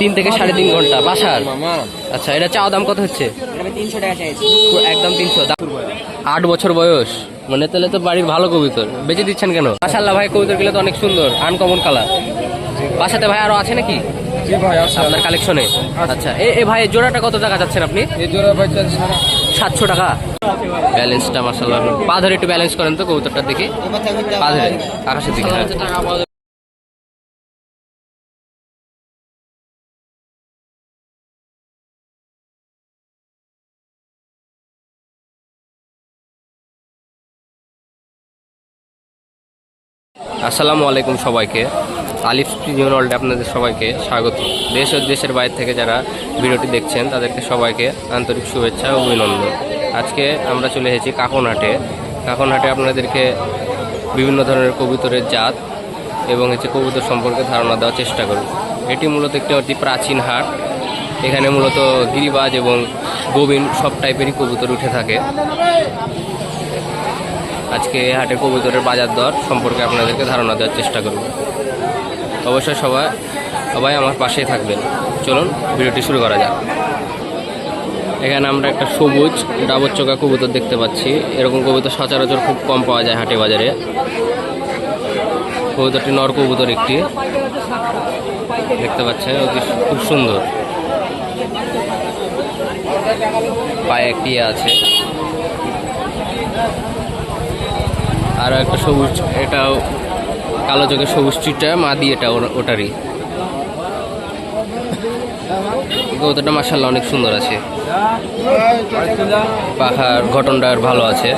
তিন থেকে সাড়ে তিন ঘণ্টা বাসার? আচ্ছা এটা চাওয়া দাম কত হচ্ছে? একদম তিনশো। আট বছর বয়স। মানে তাহলে তো বাড়ির ভালো কবুতর। বেঁচে দিচ্ছেন কেন? মাসাল্লাহ ভাই কবুতরগুলো তো অনেক সুন্দর আনকমন কালার বাসাতে ভাই আরও আছে নাকি? জি ভাই আসলে আপনার কালেকশনে আচ্ছা এ ভাই জোড়াটা কত টাকা যাচ্ছেন আপনি? এই জোড়া ভাই চার সাড়ে সাতশো টাকা। ব্যালেন্সটা মাসাল্লাহ পা ধরে একটু ব্যালেন্স করেন তো কবুতরটার দিকে। পা ধরে আকাশের দিকে। আসসালামু আলাইকুম সবাইকে। আলিফ প্রিমিয়ার ওয়ার্ল্ডে আপনাদের সবাইকে স্বাগত। দেশ ও দেশের বাইরে থেকে যারা ভিডিওটি দেখছেন, তাদেরকে সবাইকে আন্তরিক শুভেচ্ছা ও অভিনন্দন। আজকে আমরা চলে এসেছি কাকনহাটে। কাকনহাটে আপনাদেরকে বিভিন্ন ধরনের কবুতরের জাত এবং হচ্ছে কবুতর সম্পর্কে ধারণা দেওয়ার চেষ্টা করব। এটি মূলত একটি অতি প্রাচীন হাট। এখানে মূলত গিরিবাজ এবং গোবিন সব টাইপেরই কবুতর উঠে থাকে। আজকে হাটে কবুতরের বাজার দর সম্পর্কে আপনাদেরকে ধারণা দেওয়ার চেষ্টা করব। অবশ্যই সবাই সবাই আমার পাশেই থাকবেন। চলুন, ভিডিওটি শুরু করা যাক। এখানে আমরা একটা সবুজ ডাবর চোকা কবুতর দেখতে পাচ্ছি। এরকম কবুতর সচরাচর খুব কম পাওয়া যায় হাটে বাজারে। কবুতরটি নর কবুতর একটি। দেখতে পাচ্ছেন অতি খুব সুন্দর। পায়ে একটি ইয়ে আছে। আর একটা সবুজ এটাও কালো চোখের সবুজ চিটা মাদি এটা ওর- ওটারই। কবুতরটা মাসাল্লাহ অনেক সুন্দর আছে। পাখার গঠনটা ভালো আছে।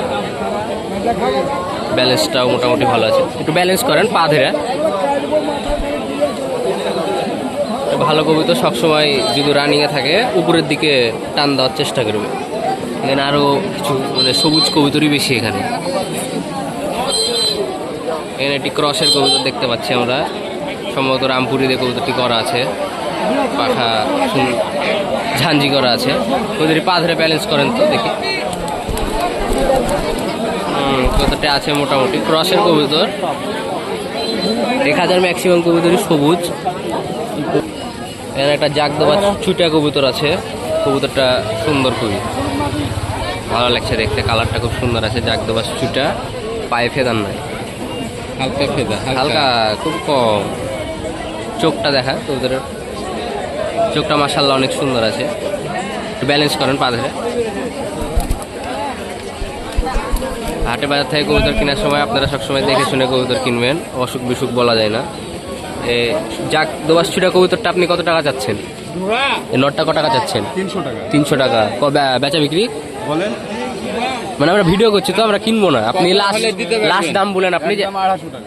ব্যালেন্সটাও মোটামুটি ভালো আছে। একটু ব্যালেন্স করেন পা ধরে। ভালো কবুতর সবসময় যদি রানিংয়ে থাকে, উপরের দিকে টান দেওয়ার চেষ্টা করবে। এখানে আরও কিছু মানে সবুজ কবিতরই বেশি এখানে। এখানে একটি ক্রসের কবুতর দেখতে পাচ্ছি আমরা। সম্ভবত রামপুরি দিয়ে কবুতরটি করা আছে। পাখা ঝাঞ্জি করা আছে। কবুতরটি পা ধরে ব্যালেন্স করেন তো দেখি। হুম, কবুতরটি আছে মোটামুটি। ক্রসের কবুতর। এক হাজার ম্যাক্সিমাম কবুতরই সবুজ। এখানে একটা জাগ দেওয়া ছুটা কবুতর আছে। কবুতরটা সুন্দর খুবই। ভালো লাগছে দেখতে। কালারটা খুব সুন্দর আছে। জাগ দেওয়া ছুটা। পায়ে ফেদার নাই। হালকা ফেদা হালকা। খুব কম। চোখটা দেখা কবুতরের চোখটা মাসাল্লাহ অনেক সুন্দর আছে। একটু ব্যালেন্স করেন পা ধরে। হাটে বাজার থেকে কবুতর কেনার সময় আপনারা সবসময় দেখে শুনে কবুতর কিনবেন। অসুখ বিসুখ বলা যায় না। এ যাক দোবাস ছুটা কবুতরটা আপনি কত টাকা চাচ্ছেন? এই নটটা কত টাকা চাচ্ছেন? তিনশো টাকা। তিনশো টাকা। কবে বেচা বিক্রি? বলেন। মানে আমরা ভিডিও করছি তো আমরা কিনবো না। আপনি লাস্ট। লাস্ট দাম বলেন আপনি যে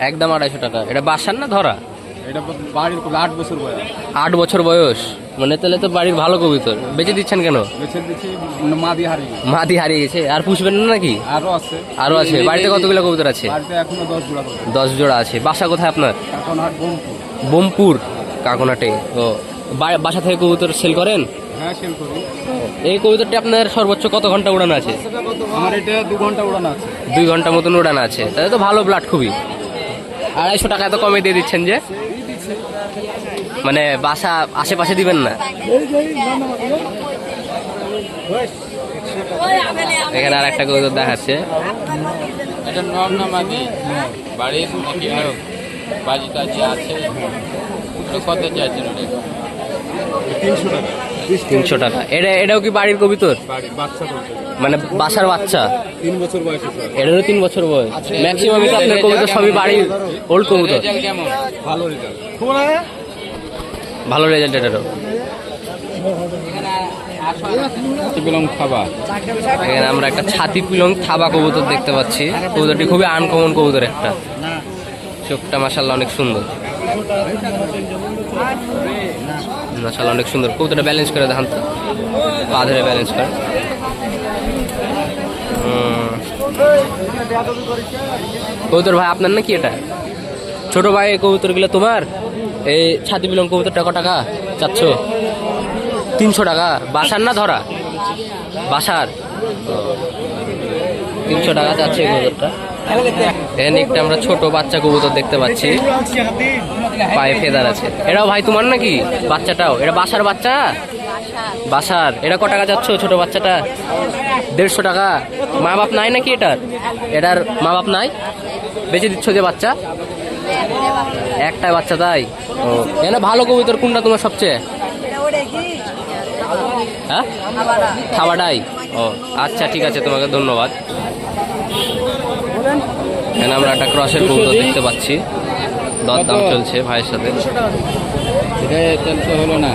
একদম আড়াইশো টাকা। এটা বাসার না ধরা? এটা বাড়ির আট বছর বয়স। আট বছর বয়স? মানে তাহলে তো বাড়ির ভালো কবুতর বেঁচে দিচ্ছেন কেন? বেছে দিচ্ছি মা হারিয়ে মাদি হারিয়ে গেছে। আর পুষবেন না নাকি? আরও আছে। আরও আছে। বাড়িতে কতগুলো কবিতর আছে? বাড়িতে এখনও দশ জোড়া দশ জোড়া আছে। বাসা কোথায় আপনার? বোমপুর। বোমপুর কাকনাটে ও বাসা থেকে কবুতর সেল করেন? হ্যাঁ সেল করি এই কবুতরটি আপনার সর্বোচ্চ কত ঘণ্টা উড়ানো আছে? আমার এটা দু ঘণ্টা উড়ানো আছে। দুই ঘণ্টা মতন উড়ানো আছে। তাহলে তো ভালো ব্লাড খুবই। আড়াইশো টাকা এত কমে দিয়ে দিচ্ছেন যে? মানে বাসা আশেপাশে দিবেন না? এখানে আর একটা কবুতর দেখাচ্ছে এটা নর নামাজি বাড়ির নাকি আরও বাজি টাজি আছে। কত চাইছেন ওটা তিনশো টাকা। তিনশো টাকা। এটা এটাও কি বাড়ির কবিতর মানে বাসার বাচ্চা? তিন বছর বয়স এটারও তিন বছর বয়স। ম্যাক্সিমাম আপনার কবিতর সবই বাড়ির ওল্ড কবুতর ভালো রেজাল্ট ভালো রেজাল্ট এটারও এখানে আমরা একটা ছাতি পিলং থাবা কবুতর দেখতে পাচ্ছি। কবুতরটি খুবই আনকমন কবুতর একটা। চোখটা মাসাল্লাহ অনেক সুন্দর। মাসাল্লাহ অনেক সুন্দর। কবুতরটা ব্যালেন্স করে দেখান তো। পা ধরে ব্যালেন্স করে। কবুতর ভাই, আপনার নাকি এটা? ছোট ভাই, এই কবুতরগুলো তোমার? এই ছাতি পিলং কবুতরটা কত টাকা? চাচ্ছ তিনশো টাকা। বাসার না ধরা? বাসার। তিনশো টাকা এই কবুতরটা। এখানে একটা আমরা ছোট বাচ্চা কবুতর দেখতে পাচ্ছি। পায়ে ফেদার আছে। এটাও ভাই তোমার নাকি? বাচ্চাটাও? এটা বাসার বাচ্চা? বাসার। এটা ক টাকা যাচ্ছ ছোট বাচ্চাটা? দেড়শো টাকা। মা বাপ নাই নাকি এটার? এটার মা বাপ নাই? বেঁচে দিচ্ছ যে বাচ্চা? একটাই বাচ্চা তাই? ও এখানে ভালো কবুতর কোনটা তোমার সবচেয়ে? হ্যাঁ? খাওয়াটাই ও আচ্ছা ঠিক আছে তোমাকে ধন্যবাদ। এখানে আমরা একটা ক্রসের কবুতর দেখতে পাচ্ছি। দর দাম চলছে ভাইয়ের সাথে। চলতে হলো না।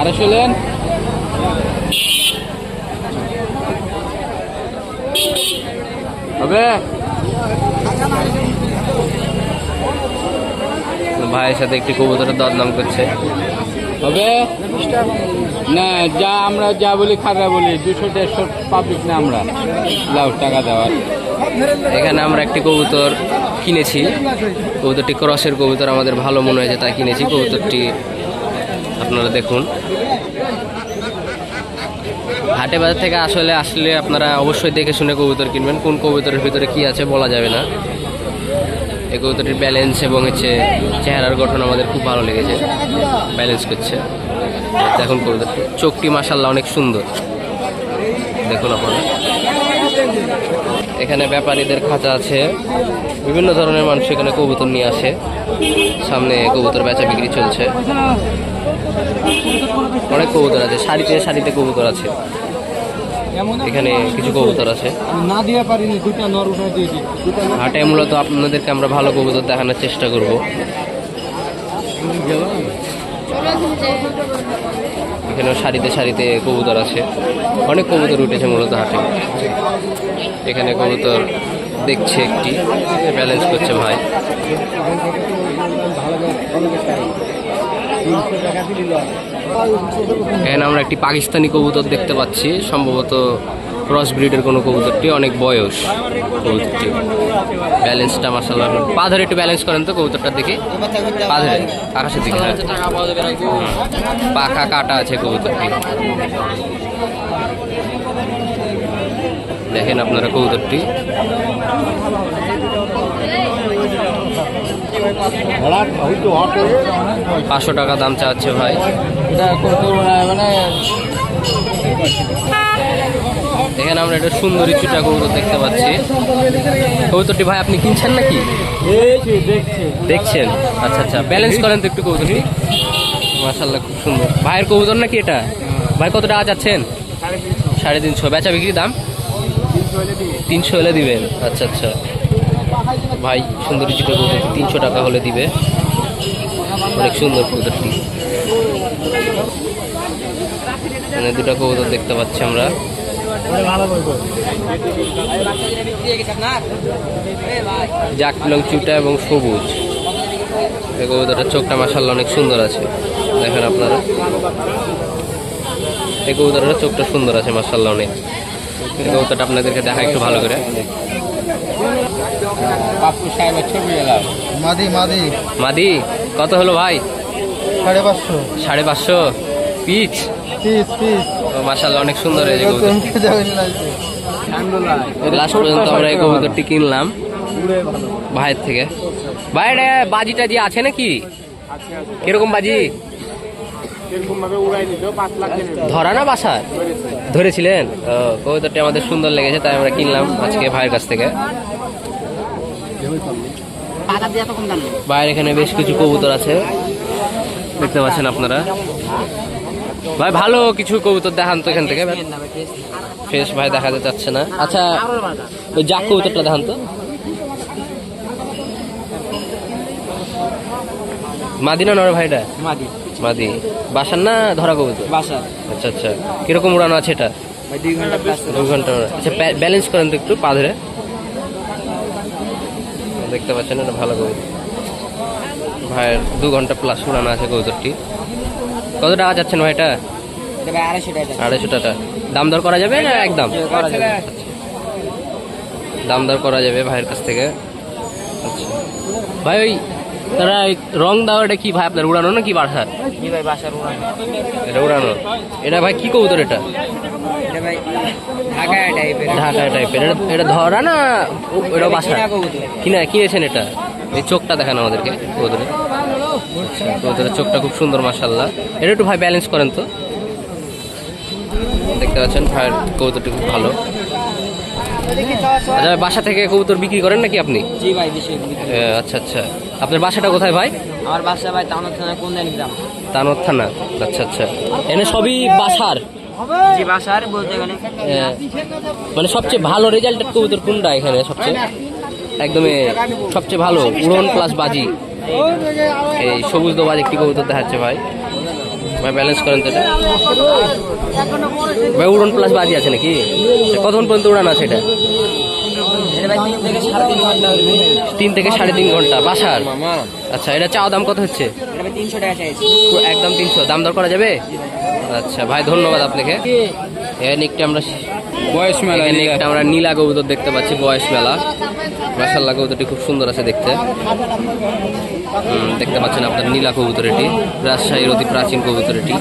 আরও শুনলেন হবে? ভাইয়ের সাথে একটি কবুতরের দর দাম করছে। হবে? না যা আমরা যা বলি খারাপ বলি দুশো দেড়শো পাবলিক না আমরা। লাখ টাকা দেওয়ার। এখানে আমরা একটি কবুতর কিনেছি। কবুতরটি ক্রসের কবুতর আমাদের ভালো মনে হয়েছে, তাই কিনেছি। কবুতরটি আপনারা দেখুন। হাটে বাজার থেকে আসলে আসলে আপনারা অবশ্যই দেখে শুনে কবুতর কিনবেন। কোন কবুতরের ভিতরে কি আছে বলা যাবে না। এই কবুতরটির ব্যালেন্স এবং হচ্ছে চেহারার গঠন আমাদের খুব ভালো লেগেছে। ব্যালেন্স করছে। দেখুন কবুতরটি। চোখটি মাসাল্লাহ অনেক সুন্দর। দেখুন আপনারা। এখানে ব্যাপারীদের খাঁচা আছে। বিভিন্ন ধরনের মানুষ এখানে কবুতর নিয়ে আসে। সামনে কবুতর বেচা বিক্রি চলছে। অনেক কবুতর আছে। শাড়িতে শাড়িতে কবুতর আছে। এখানে কিছু কবুতর আছে। হাটে মূলত আপনাদেরকে আমরা ভালো কবুতর দেখানোর চেষ্টা করব। এখানেও সারিতে সারিতে কবুতর আছে। অনেক কবুতর উঠেছে মূলত হাটে। এখানে কবুতর দেখছে একটি, ব্যালেন্স করছে ভাই। এখানে আমরা একটি পাকিস্তানি কবুতর দেখতে পাচ্ছি। সম্ভবত ক্রস ব্রিডের কোনো কবুতরটি, অনেক বয়স কবুতরটি। ব্যালেন্সটা মাসাল্লাহ পা ধরে একটু ব্যালেন্স করেন তো কবুতরটার দিকে। পা ধরে, আকাশের দিকে হ্যাঁ। পাখা কাটা আছে কবুতরটি। দেখেন আপনারা কবুতরটি। পাঁচশো টাকা দাম চাচ্ছে ভাই। মানে এখানে আমরা একটা সুন্দরী চুটা কবুতর দেখতে পাচ্ছি। কবুতরটি ভাই, আপনি কিনছেন নাকি? দেখছেন? আচ্ছা আচ্ছা। ব্যালেন্স করেন তো একটু কবুতরটি। মাসাল্লাহ খুব সুন্দর। ভাইয়ের কবুতর নাকি এটা? ভাই কত টাকা যাচ্ছেন সাড়ে তিনশো। বেচা বিক্রি দাম? তিনশো হলে দিবেন। আচ্ছা আচ্ছা। ভাই, সুন্দরী চুটা কবুতরটি তিনশো টাকা হলে দিবে। অনেক সুন্দর কবুতরটি। মানে দুটো কবুতর দেখতে পাচ্ছি আমরা। জাক লং চুটা এবং সবুজ। এই কবুতরটার চোখটা মাসাল্লাহ অনেক সুন্দর আছে। দেখেন আপনারা। এই কবুতরটার চোখটা সুন্দর আছে মাসাল্লাহ অনেক। এই কবুতরটা আপনাদেরকে দেখা একটু ভালো করে। মাদি কত হলো ভাই? সাড়ে পাঁচশো। সাড়ে পাঁচশো? পিচ পিস পিস মাসাল্লাহ অনেক সুন্দর যাবেন লাস্ট পর্যন্ত আমরা এই কবুতরটি কিনলাম। ভাইয়ের থেকে। ভাই এটা বাজি টাজি আছে নাকি? কীরকম বাজি? ধরা না বাসা? ধরেছিলেন? ও, কবুতরটি আমাদের সুন্দর লেগেছে তাই আমরা কিনলাম আজকে ভাইয়ের কাছ থেকে। ভাইয়ের এখানে বেশ কিছু কবুতর আছে। দেখতে পাচ্ছেন আপনারা। ভাই ভালো কিছু কবুতর দেখান তো এখান থেকে ফ্রেশ ভাই দেখাতে চাচ্ছে না। আচ্ছা ওই জাক কবুতরটা দেখান তো। মাদিনা নর ভাইটা? মাদি। মাদি। বাসার না ধরা কবুতর? বাসা আচ্ছা আচ্ছা। কীরকম উড়ানো আছে এটা? দুই ঘণ্টা প্লাস দু ঘণ্টা। আচ্ছা ব্যালেন্স করেন তো একটু পা ধরে। দেখতে পাচ্ছেন এটা ভালো কবুতর। ভাইয়ের দু ঘণ্টা প্লাস উড়ানো আছে কবুতরটি। কত টাকা যাচ্ছেন ভাই এটা? আড়াইশো টাকা দাম দর করা যাবে না একদম? যাবে। দাম দর করা যাবে ভাইয়ের কাছ থেকে। আচ্ছা। ভাই ওই তারা রং দাও এটা কি ভাই আপনার উড়ানো না কি ভাই বাসার উড়ান। এটা উড়ানো। এটা ভাই কি কবুতর এটা? এটা ঢাকা টাইপের এটা এটা ধরা না এটা বাসা? কিনা কিনেছেন এটা? এই চোখটা দেখান আমাদেরকে কবুতরে কবুতরের চোখটা খুব সুন্দর মাসাল্লাহ এটা একটু ভাই ব্যালেন্স করেন তো। দেখতে পাচ্ছেন ভাইয়ের কবুতরটি খুব ভালো। আচ্ছা বাসা থেকে কবুতর বিক্রি করেন নাকি আপনি? জি ভাই আচ্ছা আচ্ছা। আপনার বাসাটা কোথায় ভাই? আমার বাসা ভাই টাউন থানা কোন দেন গ্রাম। তানোর থানা। আচ্ছা আচ্ছা। এনে সবই বাসার? বাসার বলতে গেলে। এ, মানে সবচেয়ে ভালো রেজাল্টের কবুতর কোনটা এখানে? সবচেয়ে? একদমই সবচেয়ে ভালো উড়ন প্লাস বাজি। এই সবুজ দোবাজ একটি কবুতর দেখাচ্ছে ভাই। ভাই ব্যালেন্স করেন তো এটা। ভাই উড়ন প্লাস বাজি আছে নাকি? কতক্ষণ পর্যন্ত উড়ান আছে এটা? তিন থেকে সাড়ে তিন ঘণ্টা। বাসার? আচ্ছা এটা চাওয়া দাম কত হচ্ছে? একদম তিনশো। দাম দর করা যাবে? আচ্ছা ভাই ধন্যবাদ আপনাকে। এখানে একটি আমরা বয়স মেলা আমরা নীলা কবুতর দেখতে পাচ্ছি বয়স মেলা। মাসাল্লাহ কবুতরটি খুব সুন্দর আছে দেখতে। দেখতে পাচ্ছেন আপনার নীলা কবুতর এটি রাজশাহীর অতি প্রাচীন কবুতর এটি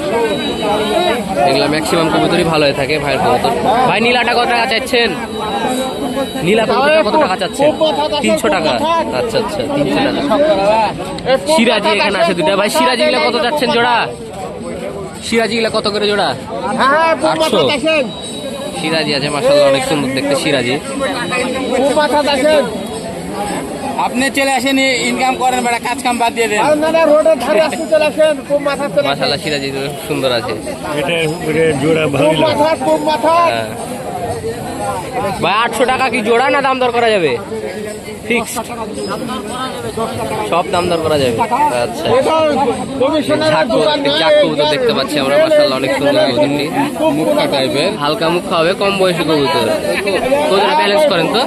এগুলো ম্যাক্সিমাম কবুতরই ভালো হয়ে থাকে ভাইয়ের কবুতর। ভাই, নীলাটা কত টাকা চাচ্ছেন? নীলা কবুতরটা কত টাকা চাচ্ছেন? তিনশো টাকা। আচ্ছা আচ্ছা তিনশো টাকা। সিরাজি এখানে আছে দুটা ভাই, সিরাজি গুলা কত যাচ্ছেন জোড়া? সিরাজি গুলা কত করে জোড়া? আটশো। সিরাজি আছে মাসাল্লাহ অনেক সুন্দর দেখতে সিরাজি। আপনি চলে আসেন ইনকাম করেন বেটা কাজ কাম বাদ দিয়ে দেন। মাসাল্লাহ সিরাজি খুব সুন্দর আছে। এটা জোড়া ভালো হ্যাঁ। ভাই আটশো টাকা কি জোড়া না দাম দর করা যাবে ফিক্সড সব দাম দর করা যাবে আচ্ছা ঝাঁক কবুতর দেখতে পাচ্ছি আমরা মাসাল্লাহ অনেক সুন্দর মুখটা টাইপের হালকা মুখ হবে কম বয়সী কবুতর কবুতর ব্যালেন্স করেন তো।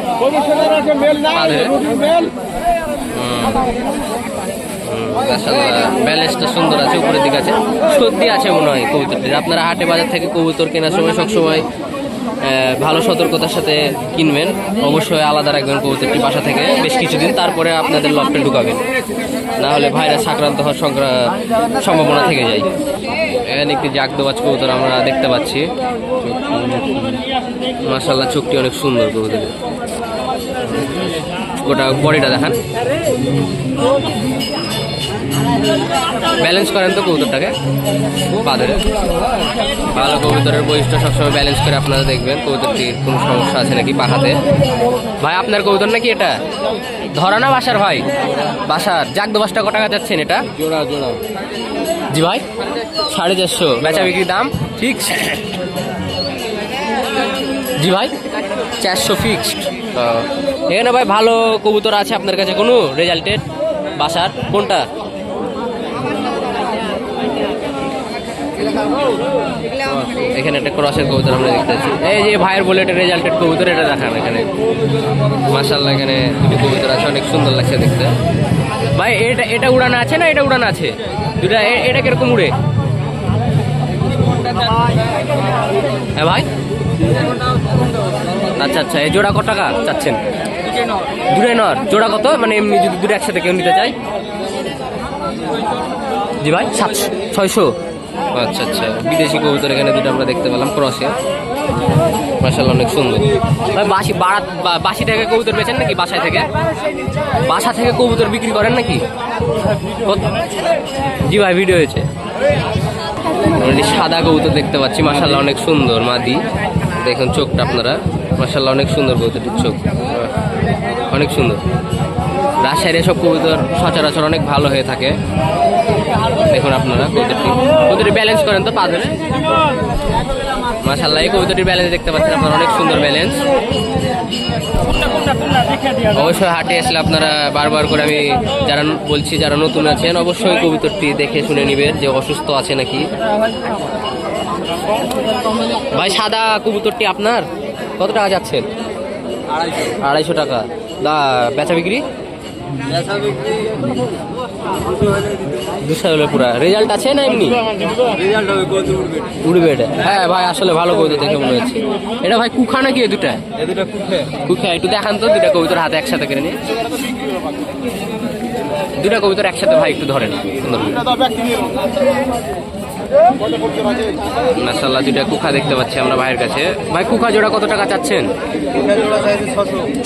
ব্যালেন্সটা সুন্দর আছে উপরের দিকে আছে সর্দি আছে মনে হয় কবুতরটির আপনারা হাটে বাজার থেকে কবুতর কেনার সময় সবসময় ভালো সতর্কতার সাথে কিনবেন। অবশ্যই আলাদা রাখবেন কবুতরটি বাসা থেকে। বেশ কিছুদিন তারপরে আপনাদের লফটে ঢুকাবেন। না হলে ভাইরাস আক্রান্ত হওয়ার সম্ভাবনা থেকে যায়। এখানে একটি জাগদোবাজ কবুতর আমরা দেখতে পাচ্ছি। মাসাল্লাহ চোখটি অনেক সুন্দর কবুতরের। গোটা বডিটা দেখান। ব্যালেন্স করেন তো কবুতরটাকে পাদের। ভালো কবুতরের বৈশিষ্ট্য সবসময় ব্যালেন্স করে আপনারা দেখবেন কবুতরটির কোনো সমস্যা আছে নাকি পাখাতে ভাই আপনার কবুতর নাকি এটা? ধরা না বাসার ভাই? বাসার। জাগ দোবাসটা কত টাকা যাচ্ছেন এটা। জোড়া জোড়া। জি ভাই সাড়ে চারশো। বেচা বিক্রির দাম ফিক্স জি ভাই চারশো ফিক্সড এখানে ভাই ভালো কবুতর আছে আপনার কাছে কোনো? রেজাল্টেড বাসার? কোনটা? এখানে একটা ক্রসের কবুতর আমরা দেখতে পাচ্ছি এই যে ভাইয়ের বলে একটা রেজাল্টেড কবুতর, এটা দেখান এখানে। মাসাল্লাহ এখানে দুটো কবুতর আছে, অনেক সুন্দর লাগছে দেখতে। ভাই, এটা এটা উড়ানো আছে না এটা উড়ানো আছে? দুটা এটা কীরকম উড়ে? হ্যাঁ ভাই? আচ্ছা আচ্ছা এই জোড়া কত টাকা চাচ্ছেন? দূরে নর। জোড়া কত? মানে এমনি যদি দূরে একসাথে কেউ নিতে চাই জি ভাই, সাতশো ছয়শো। আচ্ছা আচ্ছা। বিদেশি কবুতর এখানে দুটো আমরা দেখতে পেলাম ক্রসে মাসাল্লাহ অনেক সুন্দর। বাসি বাড়া বাসি থেকে কবুতর বেচেন নাকি বাসায় থেকে? বাসা থেকে কবুতর বিক্রি করেন নাকি? জি ভাই ভিডিও হয়েছে। সাদা কবুতর দেখতে পাচ্ছি মাসাল্লাহ অনেক সুন্দর মাদি। দেখুন চোখটা আপনারা। মাসাল্লাহ অনেক সুন্দর কবুতরটির চোখ। অনেক সুন্দর। রাজশাহীর এসব কবুতর সচরাচর অনেক ভালো হয়ে থাকে। দেখুন আপনারা কবুতরটি কবুতরটি ব্যালেন্স করেন তো পা ধরে মাসাল্লাহ এই কবুতরটির ব্যালেন্স দেখতে পাচ্ছেন আপনারা, অনেক সুন্দর ব্যালেন্স অবশ্যই হাটে আসলে আপনারা বারবার করে আমি যারা বলছি, যারা নতুন আছেন, অবশ্যই কবুতরটি দেখে শুনে নেবেন যে অসুস্থ আছে নাকি। ভাই, সাদা কবুতরটি আপনার? কত টাকা যাচ্ছেন আড়াইশো টাকা। দা, বেচা বিক্রি? দুশো হলো পুরা। রেজাল্ট আছে না এমনি? উড়বে এটা। হ্যাঁ ভাই আসলে ভালো কবুতর দেখে মনে হচ্ছে। এটা ভাই কুখা নাকি দুটা? কুখা। একটু দেখান তো দুটা কবুতর হাতে একসাথে করে নিয়ে। দুটা কবুতর একসাথে ভাই একটু ধরেন। সুন্দর। মাসাল্লাহ দুটা কুখা দেখতে পাচ্ছি আমরা ভাইয়ের কাছে। ভাই কুখা জোড়া কত টাকা চাচ্ছেন?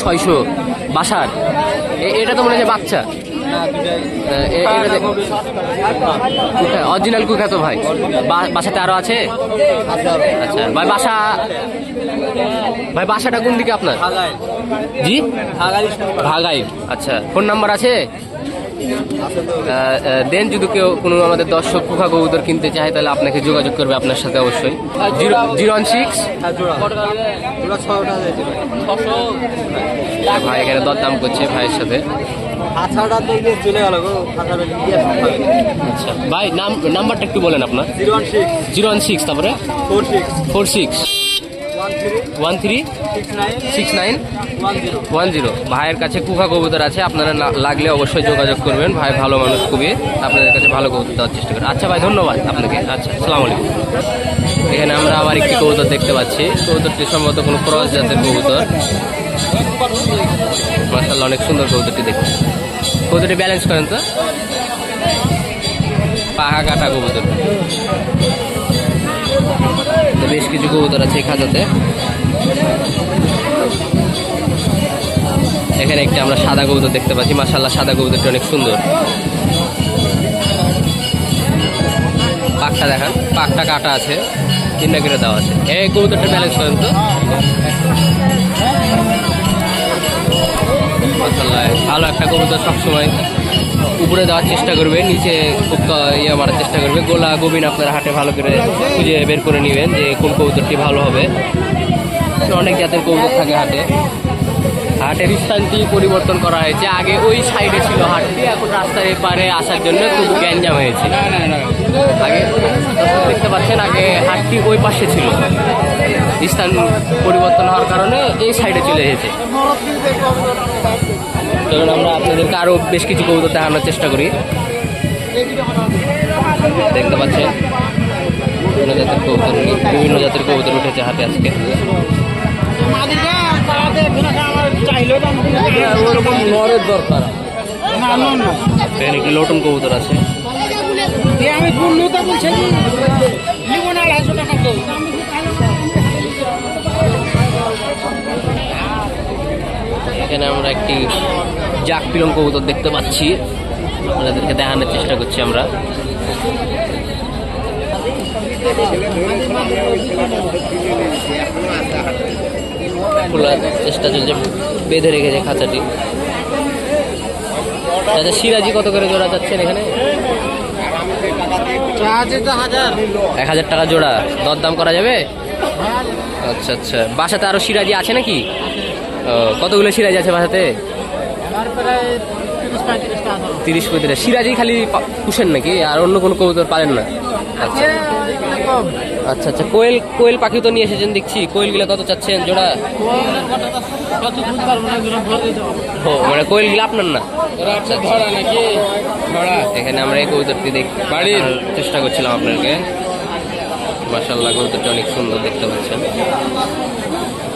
ছয়শো। বাসার? এটা তো মনে হয় যে বাচ্চা অরিজিনাল কুকা তো ভাই। বাসাতে আরও আছে? আচ্ছা ভাই বাসা ভাই বাসাটা কোন দিকে আপনার? জি? ভাগাই আচ্ছা ফোন নাম্বার আছে? দেন যদি কেউ কোনো আমাদের দর্শক কুকা কবুতর কিনতে চায় তাহলে আপনাকে যোগাযোগ করবে আপনার সাথে অবশ্যই। Zero zero one six? ভাই এখানে দরদাম করছে ভাইয়ের সাথে। আচ্ছা ভাই নাম নাম্বারটা একটু বলেন আপনার। Zero one six. Zero one six তারপরে? Four six. Four six. One three six nine one zero. ভাইয়ের কাছে কুকা কবুতর আছে, আপনারা লাগলে অবশ্যই যোগাযোগ করবেন। ভাই ভালো মানুষ খুবই, আপনাদের কাছে ভালো কবুতর দেওয়ার চেষ্টা করেন। আচ্ছা ভাই, ধন্যবাদ আপনাকে। আচ্ছা আসসালামু আলাইকুম। এখানে আমরা আবার একটি কবুতর দেখতে পাচ্ছি। কবুতরটি সম্ভবত কোনো ক্রস জাতের কবুতর। মাসাল্লাহ অনেক সুন্দর কবুতরটি দেখতে। কবুতরটি ব্যালেন্স করেন তো? পাহা কাটা কবুতর। বেশ কিছু কবুতর আছে খাঁচাতে। এখানে একটি আমরা সাদা কবুতর দেখতে পাচ্ছি। মাসাল্লাহ সাদা কবুতরটি অনেক সুন্দর। পাকটা দেখান। পাকটা কাটা আছে। তিনটা করে দেওয়া আছে। এই কবুতরটা ব্যালেন্স করেন তো। ভালো একটা কবুতর সবসময়। উপরে দেওয়ার চেষ্টা করবে, নিচে ইয়ে মারার চেষ্টা করবে। গোলা গোবিন আপনার হাটে ভালো করে খুঁজে বের করে নেবেন যে কোন কবুতরটি ভালো হবে। অনেক জাতের কবুতর থাকে হাটে। হাটের স্থানটি পরিবর্তন করা হয়েছে। আগে ওই সাইডে ছিল হাটটি, এখন রাস্তার এপারে আসার জন্য খুব গ্যাঞ্জাম হয়েছে। আগে, দেখতে পাচ্ছেন, আগে হাটটি ওই পাশে ছিল। স্থান পরিবর্তন হওয়ার কারণে এই সাইডে চলে এসেছে। চলুন আমরা আপনাদেরকে আরও বেশ কিছু কবুতর দেখানোর চেষ্টা করি। দেখতে পাচ্ছেন, বিভিন্ন জাতের কবুতর, বিভিন্ন জাতের কবুতর উঠেছে হাতে আজকে। একটি লটন কবুতর আছে। আমি এখানে আমরা একটি জাক পিলং কবুতর দেখতে পাচ্ছি। আপনাদেরকে দেখানোর চেষ্টা করছি আমরা। খোলার চেষ্টা চলছে বেঁধে রেখেছে খাঁচাটি। আচ্ছা সিরাজি কত করে জোড়া যাচ্ছেন এখানে? এক হাজার টাকা জোড়া। দরদাম করা যাবে? আচ্ছা আচ্ছা। বাসাতে আরও সিরাজি আছে নাকি? কতগুলো সিরাজ আছে বাসাতে তিরিশ পঁয়ত্রিশ সিরাজি খালি পুষেন নাকি? আর অন্য কোনো কবুতর পারেন না? আচ্ছা। আচ্ছা আচ্ছা। কোয়েল কোয়েল পাখি তো নিয়ে এসেছেন দেখছি। কোয়েলগুলো কত চাচ্ছেন? জোড়া? ও মানে কোয়েলগুলো আপনার না? ধরা নাকি? ধরা। এখানে আমরা এই কবুতরটি দেখ বাড়ির? চেষ্টা করছিলাম আপনাকে। মার্শাল্লাহ কবুতরটা অনেক সুন্দর দেখতে পাচ্ছেন।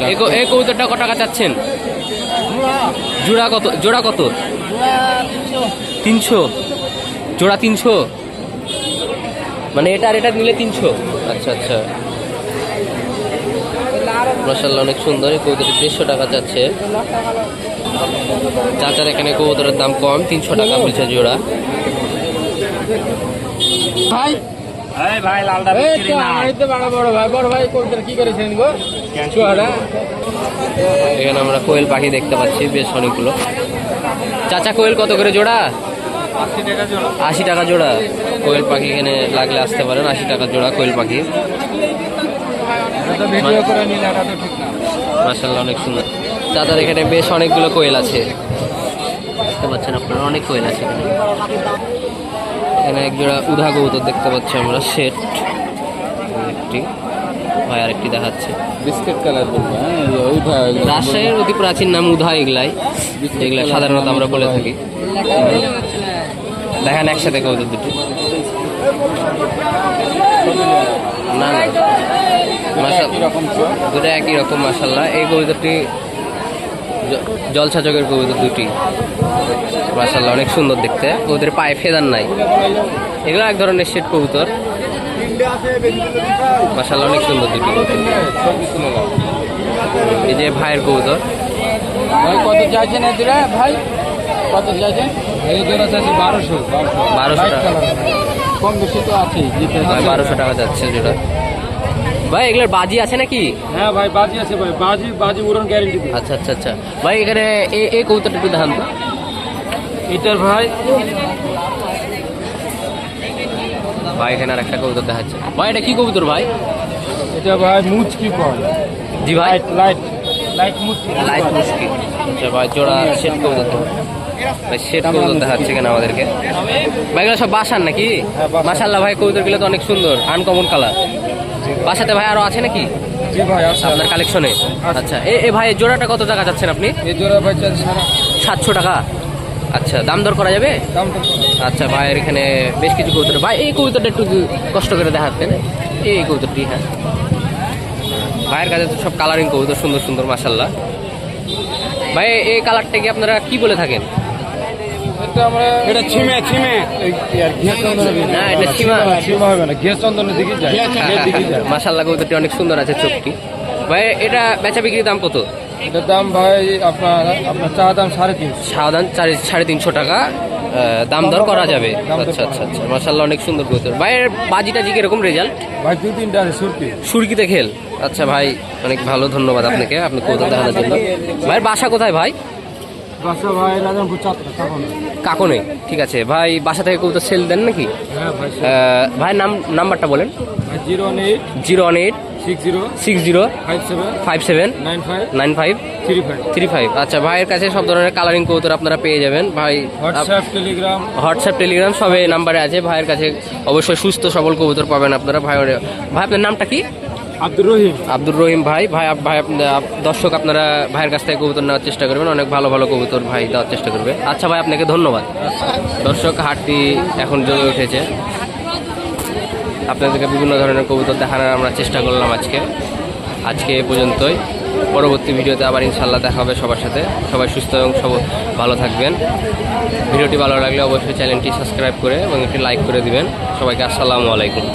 এই ক- এই কবুতরটা কত টাকা চাচ্ছেন? জোড়া কত জোড়া কত? তিনশো। জোড়া তিনশো? মানে এটা আর এটা নিলে তিনশো? আচ্ছা আচ্ছা। মার্শাল্লাহ অনেক সুন্দর। এই কবুতরটি দেড়শো টাকা চাচ্ছে। চাচার এখানে কবুতরের দাম কম তিনশো টাকা বলছে জোড়া। ভাই। ভাই আড়াইতে বড় বড় ভাই বড় ভাই কবিতা কি করেছেন গো? এখানে আমরা কোয়েল পাখি দেখতে পাচ্ছি বেশ অনেকগুলো। চাচা কোয়েল কত করে জোড়া? আশি টাকা জোড়া। কোয়েল পাখি এখানে লাগলে আসতে পারেন আশি টাকা জোড়া কোয়েল পাখি। মার্শাল্লাহ অনেক সুন্দর। চাচার এখানে বেশ অনেকগুলো কোয়েল আছে। দেখতে পাচ্ছেন আপনারা অনেক কোয়েল আছে এখানে। এখানে এক জোড়া উধা কবুতর দেখতে পাচ্ছি আমরা সেট। একটি। ভাই আরেকটি দেখাচ্ছে। বিস্কিট কালার হ্যাঁ রাজশাহীর অতি প্রাচীন নাম উধা এগুলাই। যেগুলা সাধারণত আমরা বলে থাকি। দেখেন একসাথে কবুতর দুটি। না না। দুটো একই রকম মাসাল্লাহ এই কবুতরটি জ- জলসা চকের দুটি। মাসাল্লাহ অনেক সুন্দর দেখতে। ওদের পায়ে ফেদার নাই। এগুলো এক ধরনের শেট কবুতর। মাসাল্লাহ অনেক সুন্দর দুটি এই যে ভাইয়ের কবুতর। ভাই কত চাইছেন এদিরা ভাই কত চাইছেন? এই জোড়া আছে বারোশো বারোশো। টাকা। কম বেশি তো ভাই বারোশো টাকা যাচ্ছে যেটা ভাই এগুলোর বাজি আছে নাকি? হ্যাঁ ভাই বাজি আছে ভাই। বাজি বাজি উড়ন গ্যারেন্টি আচ্ছা আচ্ছা আচ্ছা। ভাই এখানে এই কবুতরটা একটু তো। এটার ভাই ভাই এখানে আর একটা কবুতর দেখাচ্ছে। ভাই এটা কি কবুতর ভাই? এটা ভাই মুচকি কয় জি ভাই। লাইট লাইট লাইট মুচকি। লাইট মুশকিল আচ্ছা ভাই জোড়া সেট কবুতর। ভাই সেট কবুতর দেখাচ্ছে কেন আমাদেরকে? ভাই এগুলো সব বাসার নাকি? মাসাল্লাহ ভাই কবুতরগুলো তো অনেক সুন্দর আনকমন কালার বাসাতে ভাই আরও আছে নাকি? জি ভাই আছে। আপনার কালেকশনে আচ্ছা এ ভাই জোড়াটা কত টাকা যাচ্ছেন আপনি? এই জোড়া ভাই সাতশো টাকা। আচ্ছা দাম দর করা যাবে? আচ্ছা ভাইয়ের এখানে বেশ কিছু কবুতর ভাই এই কবুতরটা একটু কষ্ট করে দেখাতেন এই কবুতরটি হ্যাঁ। ভাইয়ের কাছে তো সব কালারিং কবুতর সুন্দর সুন্দর মাসাল্লাহ ভাই এই কালারটা কি আপনারা কি বলে থাকেন? এটা ছিমে ছিমে। না, এটা ছিমা। ছিমা হবে না ঘিয়া চন্দনের দিকে যায়। ঘিয়ার দিকে যায়। মাসাল্লাহ কবুতরটি অনেক সুন্দর আছে চোখটি। ভাই এটা বেচা বিক্রির দাম কত? এটার দাম ভাই আপনার আপনার চা দাম সাড়ে তিনশো। সাধারণ চারি সাড়ে তিনশো টাকা। আহ, দাম দর করা যাবে। আচ্ছা আচ্ছা আচ্ছা। মাসাল্লাহ অনেক সুন্দর কবুতর। ভাইয়ের বাজিটা জি কীরকম রেজাল্ট ভাই দু তিনটা আছে সুরকি। সুরকিতে খেল। আচ্ছা ভাই অনেক ভালো ধন্যবাদ আপনাকে। আপনি কবুতর দেখানোর জন্য। ভাইয়ের বাসা কোথায় ভাই? বাসা ভাই রাজামপুর কাকনে ঠিক আছে। ভাই বাসা থেকে কবুতর সেল দেন নাকি? হ্যাঁ ভাই নাম নাম্বারটা বলেন। Zero one eight zero one eight six zero six zero five seven five seven nine five nine five three five. Three five. আচ্ছা ভাইয়ের কাছে সব ধরনের কালারিং কবুতর আপনারা পেয়ে যাবেন। ভাই হোয়াটসঅ্যাপ টেলিগ্রাম। হোয়াটসঅ্যাপ টেলিগ্রাম সব নাম্বারে আছে। ভাইয়ের কাছে অবশ্যই সুস্থ সবল কবুতর পাবেন আপনারা। ভাই ভাই আপনার নামটা কি? আব্দুর রহিম। আব্দুর রহিম ভাই ভাই ভাই দর্শক আপনারা ভাইয়ের কাছ থেকে কবুতর নেওয়ার চেষ্টা করবেন, অনেক ভালো ভালো কবুতর ভাই দেওয়ার চেষ্টা করবে। আচ্ছা ভাই, আপনাকে ধন্যবাদ। দর্শক, হাটটি এখন জমে উঠেছে। আপনাদেরকে বিভিন্ন ধরনের কবুতর দেখানোর আমরা চেষ্টা করলাম আজকে। আজকে এ পর্যন্তই। পরবর্তী ভিডিওতে আবার ইনশাল্লাহ দেখা হবে সবার সাথে। সবাই সুস্থ এবং সব ভালো থাকবেন। ভিডিওটি ভালো লাগলে অবশ্যই চ্যানেলটি সাবস্ক্রাইব করে এবং একটি লাইক করে দিবেন। সবাইকে আসসালামু আলাইকুম।